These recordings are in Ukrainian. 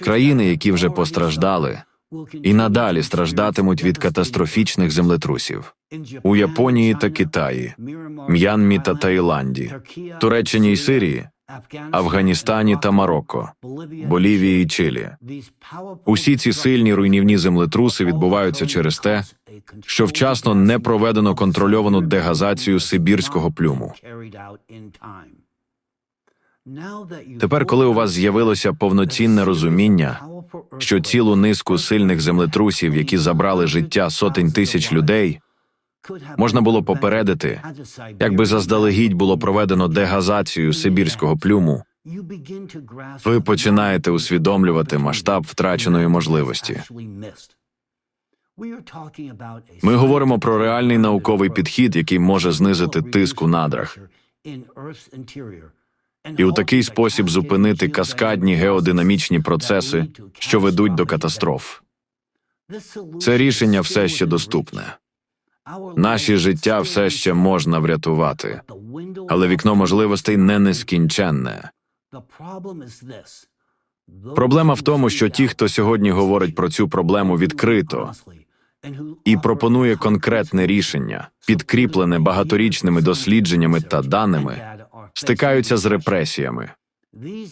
Країни, які вже постраждали, і надалі страждатимуть від катастрофічних землетрусів у Японії та Китаї, М'янмі та Таїланді, Туреччині і Сирії, Афганістані та Марокко, Болівії і Чилі. Усі ці сильні руйнівні землетруси відбуваються через те, що вчасно не проведено контрольовану дегазацію сибірського плюму. Тепер, коли у вас з'явилося повноцінне розуміння, що цілу низку сильних землетрусів, які забрали життя сотень тисяч людей, можна було попередити, якби заздалегідь було проведено дегазацію сибірського плюму, ви починаєте усвідомлювати масштаб втраченої можливості. Ми говоримо про реальний науковий підхід, який може знизити тиск у надрах, і у такий спосіб зупинити каскадні геодинамічні процеси, що ведуть до катастроф. Це рішення все ще доступне. Наші життя все ще можна врятувати, але вікно можливостей не нескінченне. Проблема в тому, що ті, хто сьогодні говорить про цю проблему відкрито і пропонує конкретне рішення, підкріплене багаторічними дослідженнями та даними, стикаються з репресіями.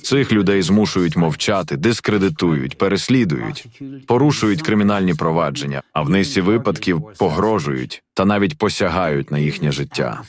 Цих людей змушують мовчати, дискредитують, переслідують, порушують кримінальні провадження, а в низці випадків погрожують та навіть посягають на їхнє життя.